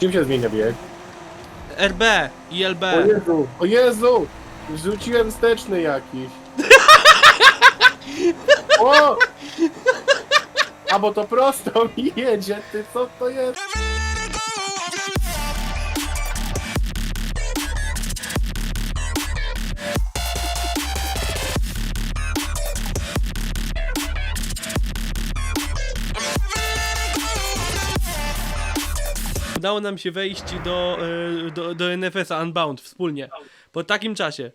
Czym się zmienia bieg? RB i LB. O Jezu, o Jezu! Rzuciłem wsteczny jakiś. O! A bo to prosto mi jedzie, ty co to jest? Udało nam się wejść do, y, do, do NFS-a Unbound wspólnie. Po takim czasie.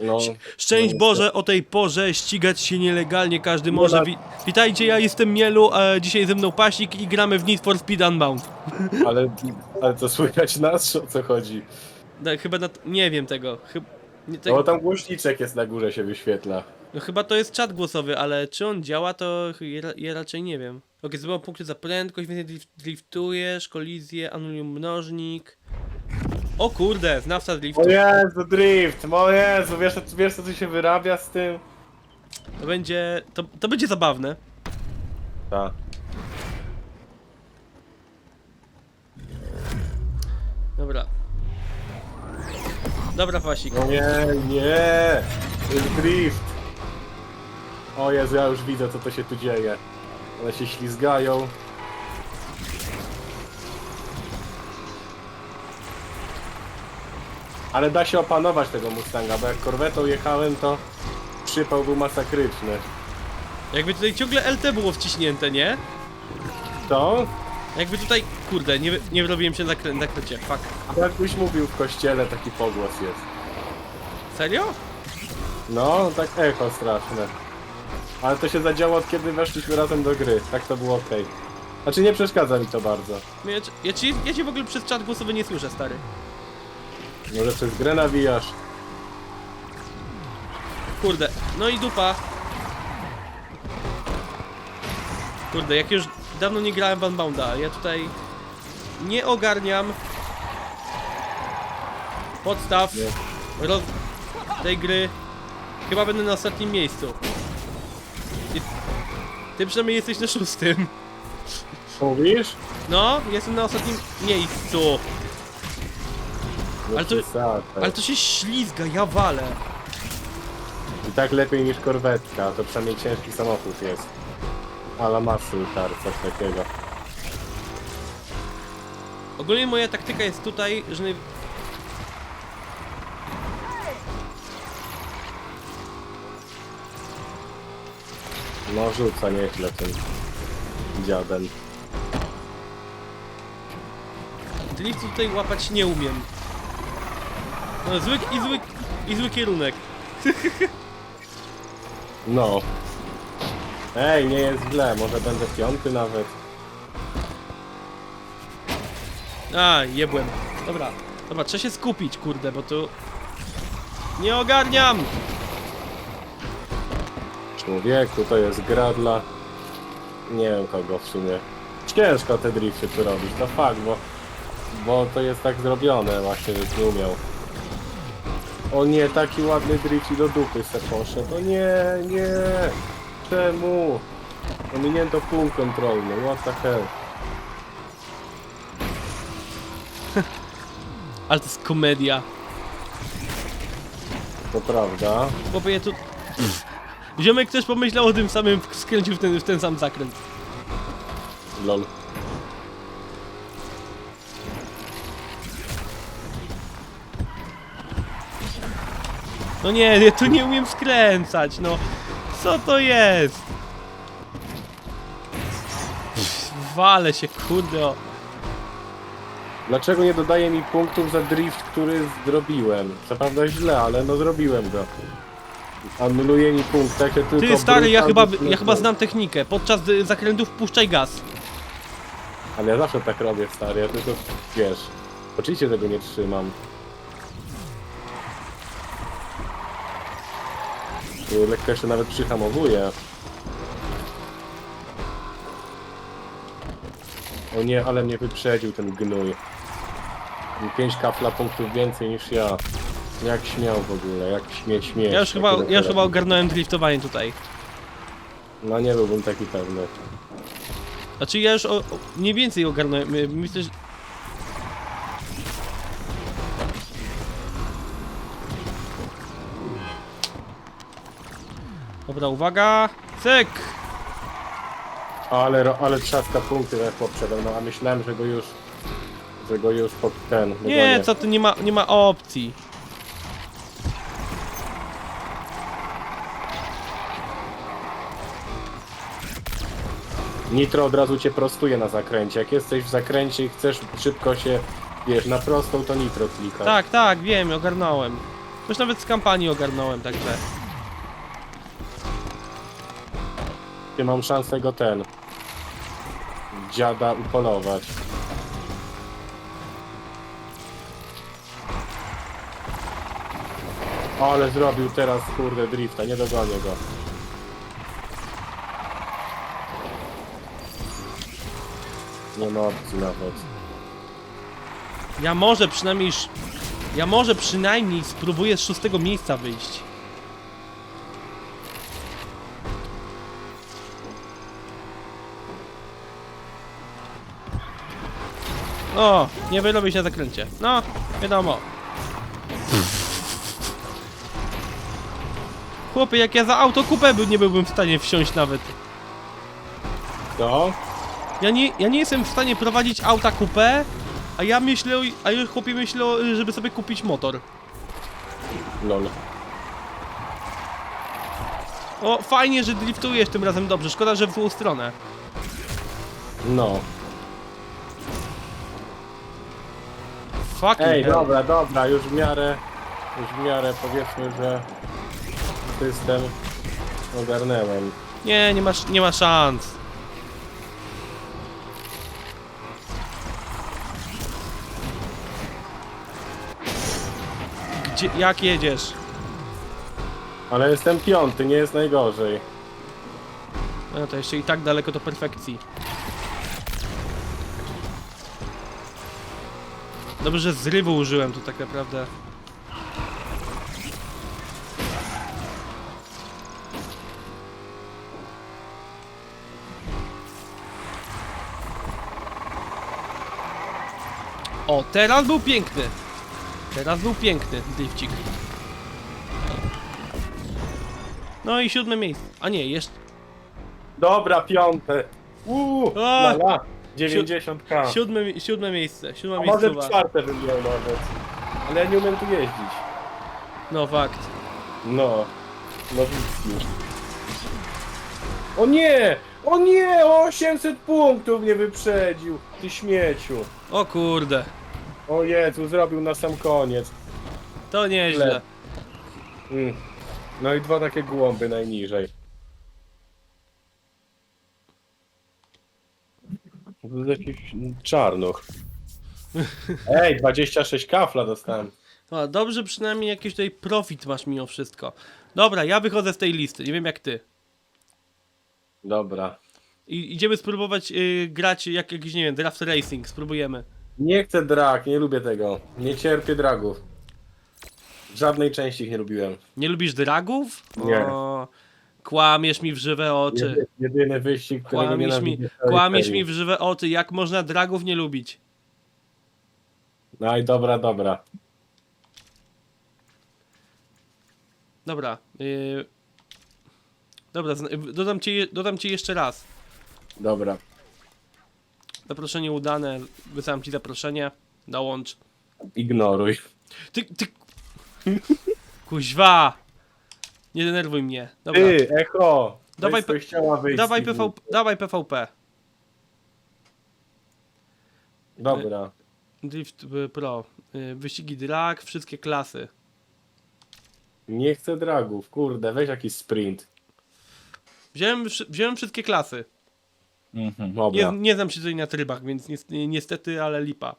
No, Szczęść no, Boże o tej porze, ścigać się nielegalnie każdy No może. tak. Wi witajcie, ja jestem Mielu, a dzisiaj ze mną Pasik i gramy w Need for Speed Unbound. Ale, ale to słychać nas, o co chodzi? No, chyba na nie wiem tego. Chyb nie, te No tam głośniczek jest na górze się wyświetla. No, chyba to jest czat głosowy, ale czy on działa, to ja, ja raczej nie wiem. Ok, zdobyłam punkty za prędkość, więcej drift, driftujesz, kolizję, anulują mnożnik. O kurde, znawca driftu. O Jezu, drift! O Jezu, wiesz, wiesz co tu się wyrabia z tym? To będzie, to, to będzie zabawne. Tak. Dobra. Dobra, Pasik. No nie, nie! To jest drift! O Jezu, ja już widzę co to się tu dzieje. One się ślizgają. Ale da się opanować tego Mustanga, bo jak korwetą jechałem, to przypał był masakryczny. Jakby tutaj ciągle LT było wciśnięte, nie? To? Jakby tutaj, kurde, nie, nie się na krę- na krycie, fuck. Jakbyś mówił w kościele, taki pogłos jest. Serio? No, tak echo straszne. Ale to się zadziało od kiedy weszliśmy razem do gry. Tak to było ok. Znaczy nie przeszkadza mi to bardzo. No Ja, ja, ci, ja cię w ogóle przez czat głosowy nie słyszę, stary. Może przez grę nawijasz. Kurde, no i dupa. Kurde, jak już dawno nie grałem w Unbounda, ja tutaj nie ogarniam podstaw Nie. roz... tej gry. Chyba będę na ostatnim miejscu. Ty przynajmniej jesteś na szóstym. Mówisz? No, jestem na ostatnim miejscu. Ale to- przesadzaj. Ale to się ślizga, ja walę. I tak lepiej niż korwetka, to przynajmniej ciężki samochód jest. Ale muscle car, coś takiego. Ogólnie moja taktyka jest tutaj, że naj... No rzuca nieźle tym dziadem. driftu tutaj łapać nie umiem. No, zły i zły, i zły kierunek. No. Ej, nie jest źle, może będę piąty nawet. A, jebłem. Dobra, dobra, trzeba się skupić, kurde, bo tu... Nie ogarniam! Człowieku, to jest gra dla... Nie wiem kogo w sumie. Ciężko te drifty tu robić, to fakt, bo... Bo to jest tak zrobione właśnie, że nie umiał. O nie, taki ładny drift i do dupy se poszedł. O nie, nie! Czemu? Ominięto punkt kontrolny, what the hell. Ale to jest komedia. To prawda. Chłopie, ja tu... Ziomek też pomyślał o tym samym, skręcił w ten, w ten sam zakręt. Lol. No nie, ja tu nie umiem skręcać, no. Co to jest? Wale się, kurde. o. Dlaczego nie dodaje mi punktów za drift, który zrobiłem? Co prawda źle, ale no zrobiłem go. Anuluje mi punkt, tak się tylko... Ty stary, ja chyba, ja chyba znam technikę. Podczas y, zakrętów puszczaj gaz. Ale ja zawsze tak robię, stary, ja tylko, wiesz, oczywiście tego nie trzymam. I Lekko jeszcze nawet przyhamowuję. O nie, ale mnie wyprzedził ten gnój. 5 kafla punktów więcej niż ja. Jak śmiał w ogóle, jak śmie śmieć. Ja już chyba, ja już chyba ogarnąłem driftowanie tutaj. No nie byłbym taki pewny. Znaczy ja już o, o, mniej więcej ogarnąłem. y, Myślę, że... Dobra, uwaga! Cyk! Ale, ro- ale trzaska punkty ten chłop przede mną, a myślałem, że go już, że go już pod ten Nie, co tu nie ma, nie ma opcji. Nitro od razu cię prostuje na zakręcie. Jak jesteś w zakręcie i chcesz szybko się, wiesz, na prostą, to nitro klika. Tak, tak, wiem, ogarnąłem. Już nawet z kampanii ogarnąłem, także. Ty mam szansę go ten dziada upolować. Ale zrobił teraz kurde drifta, nie dogonię go. Nie ma opcji nawet. Ja może przynajmniej. sz- Ja może przynajmniej spróbuję z szóstego miejsca wyjść. O, nie wyrobię się na zakręcie. No, wiadomo. Chłopie, jak ja za auto kupę by nie byłbym w stanie wsiąść nawet. To? Ja nie, ja nie jestem w stanie prowadzić auta coupé, a ja myślę, a już chłopie myślę, żeby sobie kupić motor. Lol. O, fajnie, że driftujesz tym razem dobrze, szkoda, że w złą stronę. No. Fucking Ej, hell. dobra, dobra, już w miarę, już w miarę powiedzmy, że system ogarnęłem. Nie, nie masz, nie ma szans. Gdzie, jak jedziesz? Ale jestem piąty, nie jest najgorzej. No to jeszcze i tak daleko do perfekcji. Dobrze, że zrywu użyłem tu tak naprawdę. O, teraz był piękny. Teraz był piękny drifcik. No i siódme miejsce. A nie, jeszcze... Dobra, piąte. Uuu, A! la, la. 90k. Siódme, siódme miejsce, siódma A może miejscowa. czwarte bym miał nawet. Ale ja nie umiem tu jeździć. No fakt. No. No już. O nie! O nie! O 800 punktów mnie wyprzedził! Ty śmieciu. O kurde, O Jezu, zrobił na sam koniec. to nieźle. Le- Mm. No i dwa takie głąby najniżej. To jest jakiś czarnuch. Ej, 26 kafla dostałem. No, dobrze przynajmniej jakiś tutaj profit masz mimo wszystko. Dobra, ja wychodzę z tej listy, nie wiem jak ty. Dobra. I idziemy spróbować y, grać jak jakiś, nie wiem, draft racing, spróbujemy. Nie chcę drag, nie lubię tego. Nie cierpię dragów. Żadnej części ich nie lubiłem. Nie lubisz dragów? Nie. O, kłamiesz mi w żywe oczy. Jedy, jedyny wyścig, którego Kłamiesz mi, kłamiesz mi w żywe oczy, jak można dragów nie lubić? No i dobra, dobra. Dobra. y, dobra, zna- dodam ci, dodam ci jeszcze raz. Dobra. Zaproszenie udane, wysłałem ci zaproszenie. Dołącz. Ignoruj. Ty, ty... Kuźwa! Nie denerwuj mnie. Dobra. Ty, echo! Dawaj pe- chciała wyjść Dawaj, z. PV, dawaj PvP. Dobra. Drift y, Pro. Y, Wyścigi drag, wszystkie klasy. Nie chcę dragów, kurde, weź jakiś sprint. Wziąłem, wszy- wziąłem wszystkie klasy. Mhm, Nie, dobra. nie znam się tutaj na trybach, więc nies- niestety, ale lipa.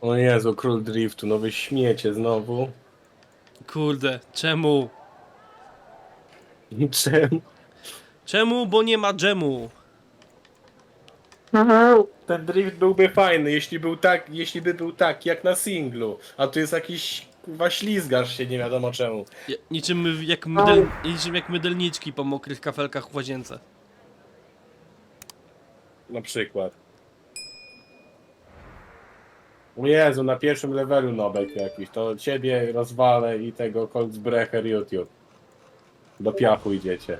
O Jezu, król driftu, no wy śmiecie znowu. Kurde, czemu? Czemu? Czemu? Bo nie ma dżemu. Ten drift byłby fajny, jeśli był tak, jeśli by był tak, jak na singlu. A tu jest jakiś kurwa ślizgasz się nie wiadomo czemu. Ja- Niczym jak, mydel, niczym jak mydelniczki po mokrych kafelkach w łazience. Na przykład. O Jezu, na pierwszym levelu nobek jakiś, to ciebie rozwalę i tego Coltsbrecher YouTube. Do piachu idziecie.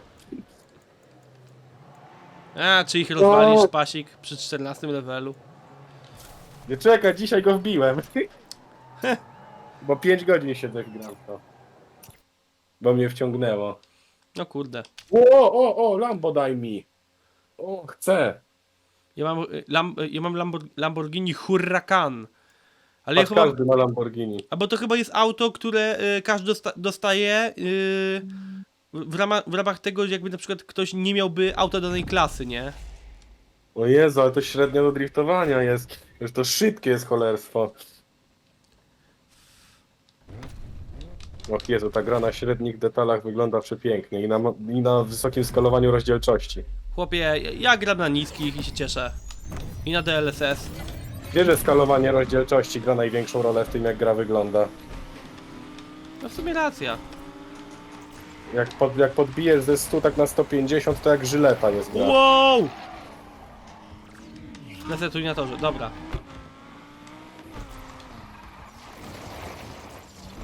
A, czy ich rozwalisz, pasik, przy 14 levelu? Nie czekaj, dzisiaj go wbiłem. Bo 5 godzin się tak gram to. Bo mnie wciągnęło. No kurde. O, o, o, Lambo daj mi. O, chcę. Ja mam, y, lam, y, ja mam Lambor- Lamborghini Huracan. Ale ja Patrz, chyba... każdy ma Lamborghini. A bo to chyba jest auto, które y, każdy dosta dostaje y, w, ramach, w ramach tego, że jakby na przykład ktoś nie miałby auta danej klasy, nie? O Jezu, ale to średnio do driftowania jest. Już to szybkie jest cholerstwo. Och Jezu, ta gra na średnich detalach wygląda przepięknie i na, mo- i na wysokim skalowaniu rozdzielczości. Chłopie, ja, ja gram na niskich i się cieszę. I na DLSS. Wiesz, że skalowanie rozdzielczości gra największą rolę w tym, jak gra wygląda. No w sumie racja. Jak, pod, jak podbijesz ze 100 tak na 150, to jak żyleta jest gra. Wow! Resetuj na torze, dobra.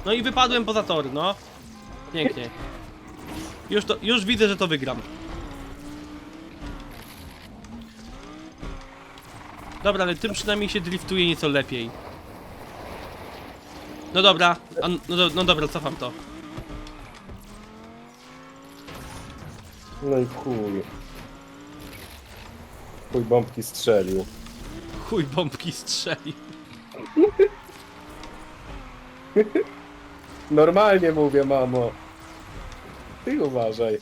No i wypadłem poza tor, no. Pięknie. Już, to, już widzę, że to wygram. Dobra, ale tym przynajmniej się driftuje nieco lepiej. No dobra, a, no, do, no dobra, cofam to. No i chuj. Chuj bombki strzelił. Chuj bombki strzeli. Normalnie mówię, mamo. Ty uważaj.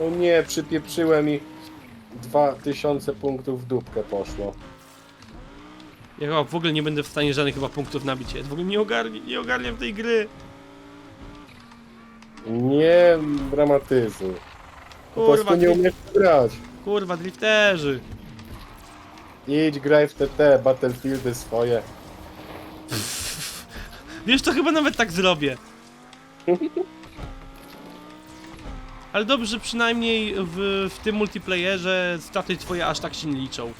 O nie, przypieprzyłem i 2000 punktów w dupkę poszło. Ja chyba w ogóle nie będę w stanie żadnych chyba punktów nabić. Ja w ogóle nie, ogarni, nie ogarniam tej gry. Nie dramatyzuj. Po Kurwa, prostu nie umiesz grać. kurwa, drifterzy. Idź, graj w TT, Battlefieldy swoje. Wiesz, to chyba nawet tak zrobię. Ale dobrze, że przynajmniej w, w tym multiplayerze straty twoje aż tak się nie liczą.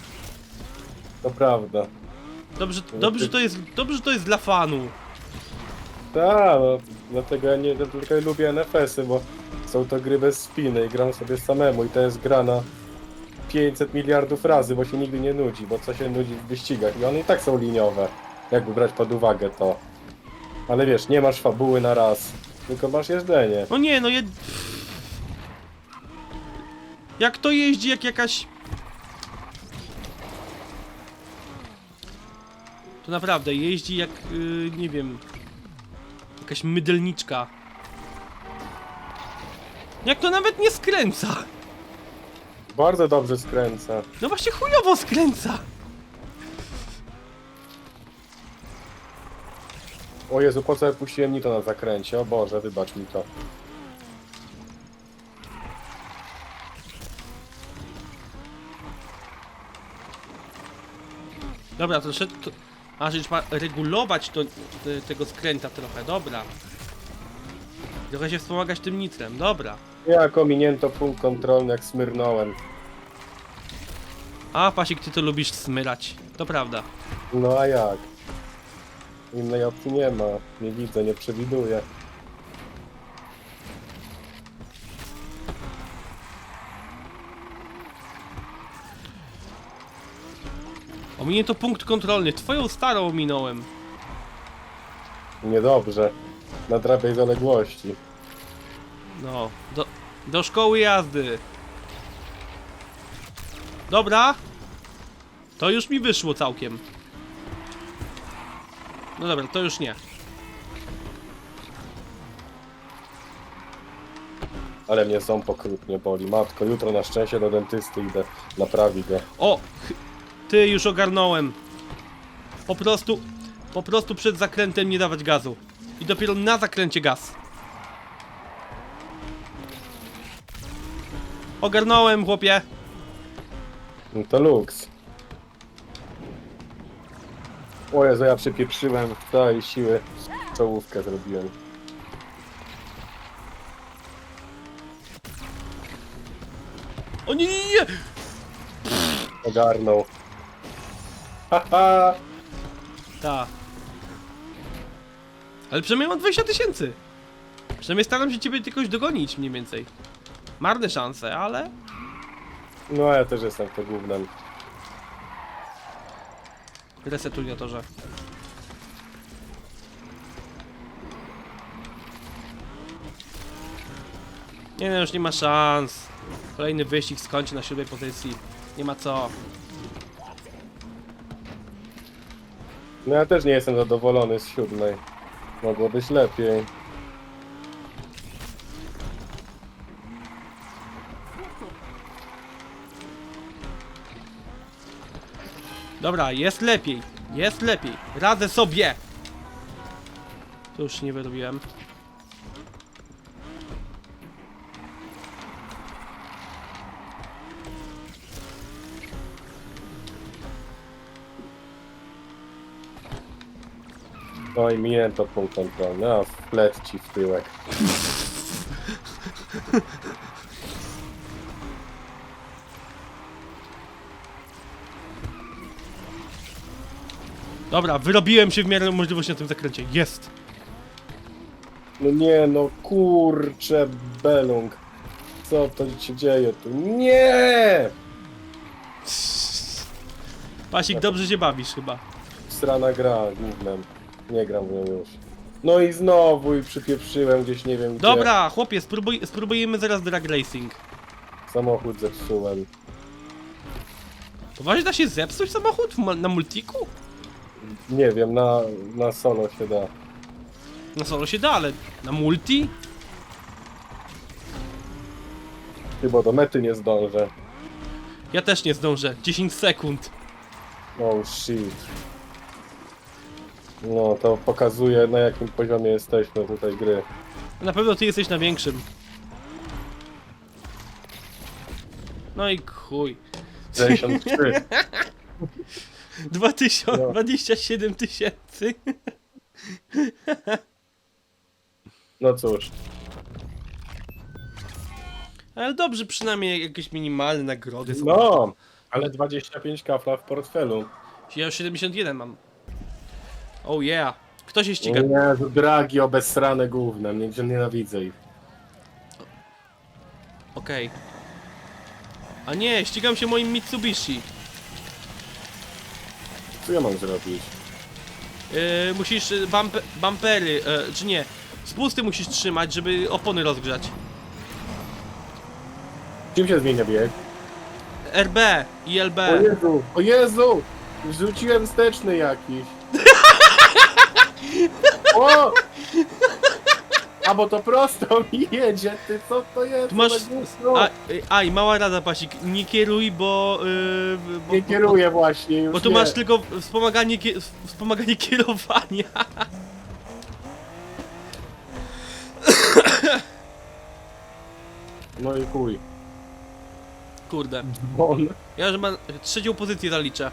To prawda. Dobrze, dobrze, to jest, dobrze, to jest dla fanu. Tak, no, dlatego ja nie tylko lubię NFS-y, bo są to gry bez spiny i gram sobie samemu i to jest gra na 500 miliardów razy, bo się nigdy nie nudzi, bo co się nudzi w wyścigach i one i tak są liniowe, jakby brać pod uwagę to. Ale wiesz, nie masz fabuły na raz, tylko masz jeżdżenie. No nie, no je... Jak to jeździ jak jakaś... To naprawdę jeździ jak, yy, nie wiem... Jakaś mydelniczka. Jak to nawet nie skręca. Bardzo dobrze skręca. No właśnie chujowo skręca. O Jezu, po co ja puściłem Nito na zakręcie? O Boże, wybacz mi to. Dobra, to. To... A, że trzeba regulować to, te, tego skręta trochę, dobra. Trochę się wspomagać tym nitrem, dobra. Jak ominięto punkt kontrolny, jak smyrnąłem. A, Pasik, ty to lubisz smyrać. To prawda. No a jak? Innej opcji nie ma. Nie widzę, nie przewiduję. Ominie to punkt kontrolny. Twoją starą ominąłem. Niedobrze. Nadrabiaj zaległości. No, do, do szkoły jazdy. Dobra. To już mi wyszło całkiem. No dobra, to już nie. Ale mnie ząb okrutnie boli. Matko, jutro na szczęście do dentysty idę. Naprawi go. O! Ty już ogarnąłem. Po prostu, po prostu przed zakrętem nie dawać gazu. I dopiero na zakręcie gaz. Ogarnąłem, chłopie. No to luks. O Jezu, ja przypieprzyłem w całej siły. Czołówkę zrobiłem. O nie, nie, nie! Ogarnął. Haha! Ta. Ale przynajmniej mam 20 tysięcy. Przynajmniej staram się ciebie jakoś dogonić mniej więcej. Marne szanse, ale... No ja też jestem to głównym. Resetuj na torze. Nie no, już nie ma szans. Kolejny wyścig skończy na siódmej pozycji. Nie ma co. No ja też nie jestem zadowolony z siódmej. Mogło być lepiej. Dobra, jest lepiej. Jest lepiej. Radzę sobie. To już nie wyrobiłem. No i miałem to punkt kontrolny, a wplec ci w tyłek. Dobra, wyrobiłem się w miarę możliwości na tym zakręcie. Jest. No nie no, kurcze belung. Co to się dzieje tu? Nie! Pasik, dobrze się bawisz chyba. Strana gra głównym. Nie gram w nią już. No i znowu i przypieprzyłem gdzieś nie wiem gdzie. Dobra, chłopie, spróbuj, spróbujemy zaraz drag racing. Samochód zepsułem. Poważnie da się zepsuć samochód w ma- na multiku? Nie wiem, na, na solo się da. Na solo się da, ale na multi? Chyba do mety nie zdążę. Ja też nie zdążę. 10 sekund. Oh shit. No to pokazuje na jakim poziomie jesteśmy tutaj gry. Na pewno ty jesteś na większym. No i chuj. 63. 2000, No. 27 tysięcy. No cóż. Ale dobrze, przynajmniej jakieś minimalne nagrody są. No, ale 25 kafla w portfelu. Ja już 71 mam. Oh yeah. Kto się ściga? Jezu, dragi obesrane gównem, nie nienawidzę ich. Okej. A nie, ścigam się moim Mitsubishi. Co ja mam zrobić? Yy, musisz y, bump bumpery, yy, czy nie, spusty musisz trzymać, żeby opony rozgrzać. Czym się zmienia bieg? RB i LB. O Jezu, o Jezu! Wrzuciłem wsteczny jakiś. O! A bo to prosto mi jedzie, ty co to jest? Tu masz. To będzie stro- A, y, a i mała rada, Pasik, nie kieruj, bo. Yy, bo Nie kieruję właśnie już Bo tu nie. masz tylko wspomaganie, kie- wspomaganie kierowania. No i chuj. Kurde. On. Ja już mam trzecią pozycję zaliczę.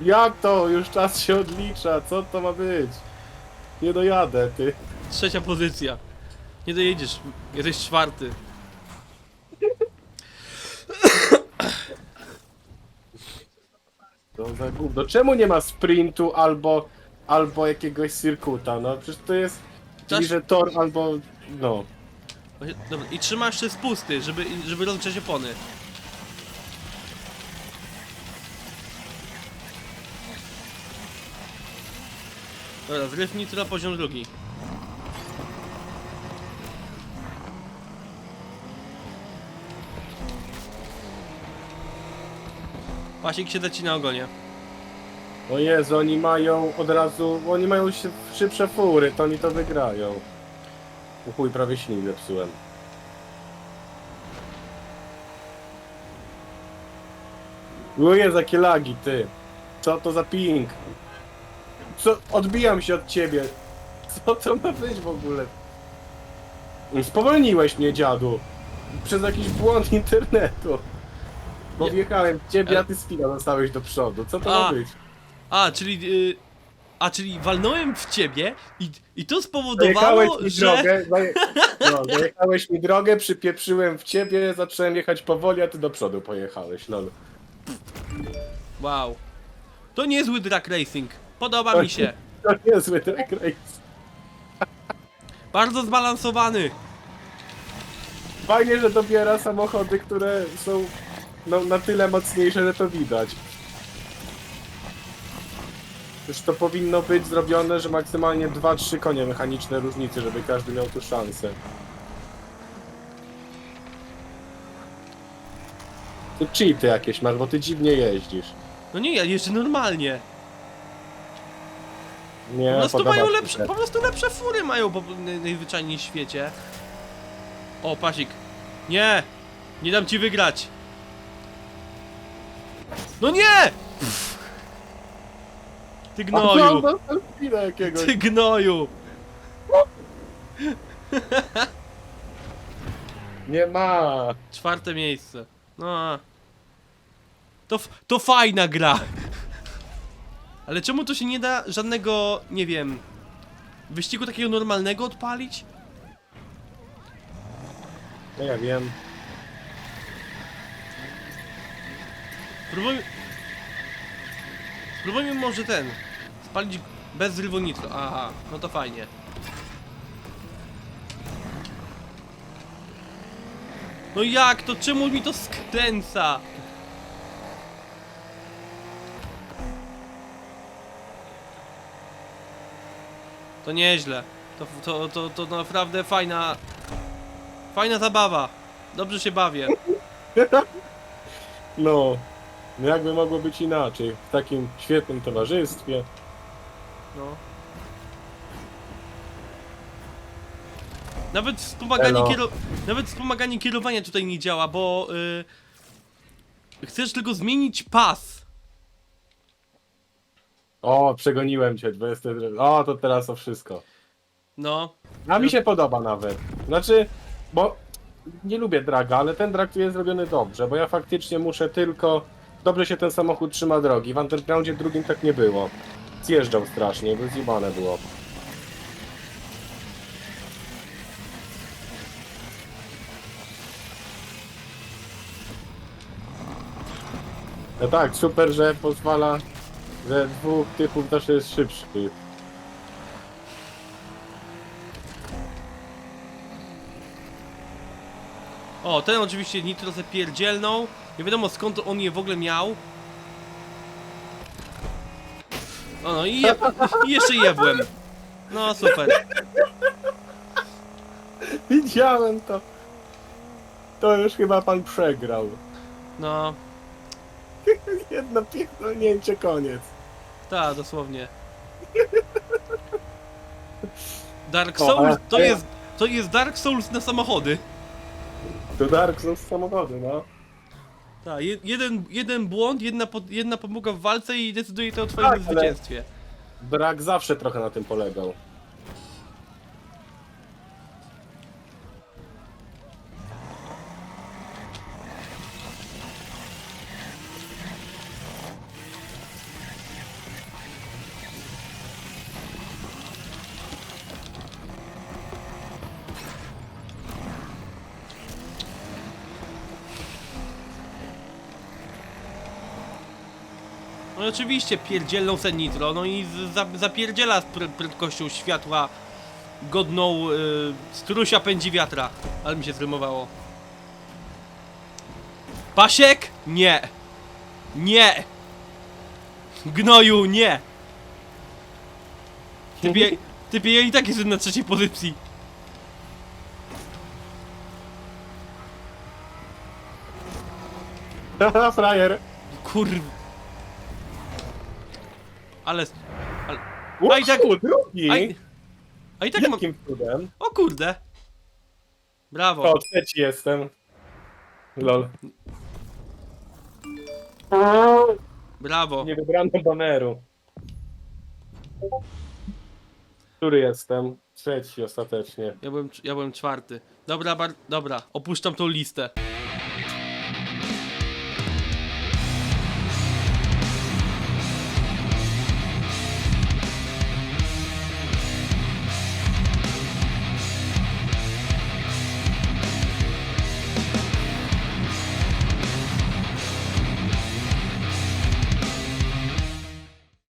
Jak to? Już czas się odlicza, co to ma być? Nie dojadę, ty. Trzecia pozycja. Nie dojedziesz, jesteś czwarty. To za gówno. Czemu nie ma sprintu albo, albo jakiegoś circuita? No przecież to jest Też- bliżej tor albo... no. Właśnie- Dobra, i trzymasz się spusty, żeby, żeby rozgrzać opony. Dobra, zryw nitro poziom drugi. Pasik się ci na ogonie. O Jezu, oni mają od razu... Oni mają szy- szybsze fury, to oni to wygrają. O chuj, prawie silnik zepsułem. O Jezu, jakie lagi, ty. Co to za ping? Co? Odbijam się od ciebie. Co to ma być w ogóle? Spowolniłeś mnie, dziadu. przez jakiś błąd internetu. Bo Nie. wjechałem w ciebie, a ty spina dostałeś do przodu. Co to A. ma być? A, czyli... y, a, czyli walnąłem w ciebie i, i to spowodowało, Zajechałeś mi że... drogę, zaje... no, zajechałeś mi drogę, przypieprzyłem w ciebie, zacząłem jechać powoli, a ty do przodu pojechałeś, lol. Wow. To niezły drag racing. Podoba mi się. To niezły track race. Bardzo zbalansowany. Fajnie, że dobiera samochody, które są no, na tyle mocniejsze, że to widać. Już to powinno być zrobione, że maksymalnie 2-3 konie mechaniczne różnicy, żeby każdy miał tu szansę. Ty cheaty jakieś masz, bo ty dziwnie jeździsz. No nie, ja jeżdżę normalnie. Nie, Po prostu podoba mają mi lepsze, po prostu lepsze fury mają po, najzwyczajniej w świecie. O, pasik. Nie! Nie dam ci wygrać. No nie! Ty gnoju! no, jakiegoś. Ty gnoju! Nie ma. Czwarte miejsce. No. To, f- to fajna gra. Ale czemu to się nie da żadnego, nie wiem, wyścigu takiego normalnego odpalić? No ja wiem. Spróbujmy... Spróbujmy może ten, spalić bez zrywu nitro. Aha, no to fajnie. No jak to? Czemu mi to skręca? To nieźle. To, to, to, to naprawdę fajna... Fajna zabawa. Dobrze się bawię. No. No jakby mogło być inaczej. W takim świetnym towarzystwie. No. Nawet wspomaganie, Elo. kiero... Nawet wspomaganie kierowania tutaj nie działa, bo y... chcesz tylko zmienić pas. O, przegoniłem cię, 20. O, to teraz to wszystko. No. A mi się podoba nawet. Znaczy, bo nie lubię draga, ale ten drag tu jest zrobiony dobrze, bo ja faktycznie muszę tylko. Dobrze się ten samochód trzyma drogi. W Undergroundzie drugim tak nie było. Zjeżdżał strasznie, bo zjebane było. No tak, super, że pozwala, że dwóch typów zawsze jest szybszy. O, ten oczywiście nitro zapierdzielnął. Nie wiadomo skąd on je w ogóle miał. O no i, je... i jeszcze jebłem. No super. Widziałem to. To już chyba pan przegrał. No, Jedno pierdolnięcie, koniec. tak, dosłownie. Dark O, Souls ale- to jest, to jest Dark Souls na samochody. To Dark są samochody, no. Tak, je, jeden, jeden błąd, jedna, pod, jedna pomyłka w walce i decyduje to o twoim Tak, ale- zwycięstwie. Brak zawsze trochę na tym polegał. No i oczywiście pierdzielną sen nitro, no i za, zapierdziela z pr prędkością światła godną y, strusia pędzi wiatra. Ale mi się zrymowało. Pasiek? Nie. Nie. Gnoju, nie. Typie, typie ja i tak jestem na trzeciej pozycji. Haha, frajer. Kur... Ale... ale... A i tak- drugi? A i, a i tak mam... Jakim cudem? O kurde. Brawo. O, trzeci jestem. Lol. Brawo. Nie wybrano baneru. Który jestem? Trzeci ostatecznie. Ja byłem, ja byłem czwarty. Dobra, bar, dobra, opuszczam tą listę.